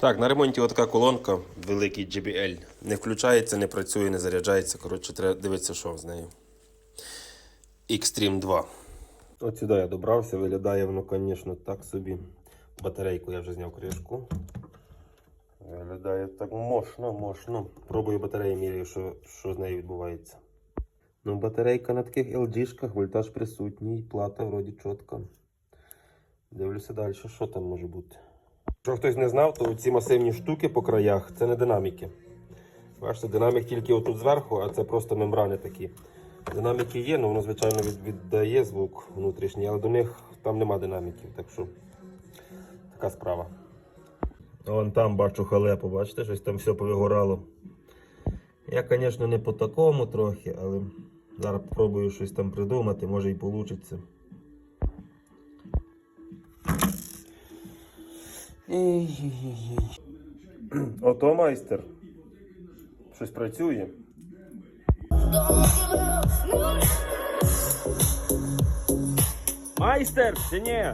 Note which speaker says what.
Speaker 1: Так, на ремонті отака колонка, великий JBL. Не включається, не працює, не заряджається. Коротше, треба дивитися, що з нею. Xtreme 2. От сюди я добрався, виглядає воно, звісно, так собі. Батарейку я вже зняв кришку. Виглядає так мощно, мощно. Пробую батареї міряю, що, що з нею відбувається. Ну, батарейка на таких LG-шках, вольтаж присутній, плата вроді чітка. Дивлюся далі, що там може бути. Якщо хтось не знав, то ці масивні штуки по краях це не динаміки. Бачите, динамік тільки отут зверху, а це просто мембрани такі. Динаміки є, але воно, звичайно, віддає звук внутрішній, але до них там нема динаміків. Так що така справа. Вон там бачу халепу, бачите, щось там все повигорало. Я, звісно, не по такому трохи, але зараз спробую щось там придумати, може і вийде. Ото майстер. Щось працює.
Speaker 2: Майстер, чи ні?